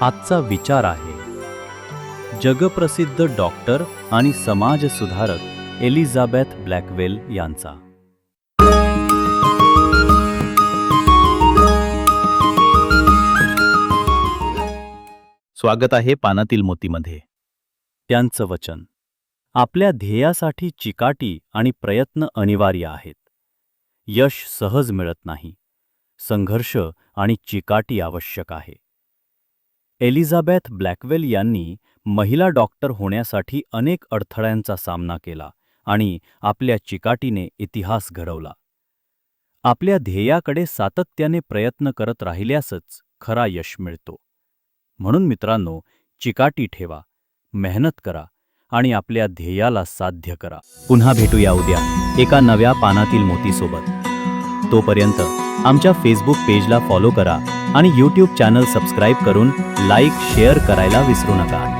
आजचा विचार आहे. जगप्रसिद्ध डॉक्टर आणि समाजसुधारक एलिझाबेथ ब्लॅकवेल यांचा. स्वागत आहे पानातील मोतीमध्ये. त्यांचं वचन. आपल्या ध्येयासाठी चिकाटी आणि प्रयत्न अनिवार्य आहेत. यश सहज मिळत नाही. संघर्ष आणि चिकाटी आवश्यक आहे. एलिझाबेथ ब्लॅकवेल यांनी महिला डॉक्टर होण्यासाठी अनेक अडथळ्यांचा सामना केला आणि आपल्या चिकाटीने इतिहास घडवला. आपल्या ध्येयाकडे सातत्याने प्रयत्न करत राहिल्यासच खरा यश मिळतो. म्हणून मित्रांनो चिकाटी ठेवा मेहनत करा आणि आपल्या ध्येयाला साध्य करा. पुन्हा भेटूया उद्या एका नव्या पानातील मोतीसोबत. तोपर्यंत आमच्या फेसबुक पेजला फॉलो करा आणि यूट्यूब चॅनल सबस्क्राईब करून लाईक शेअर करायला विसरू नका.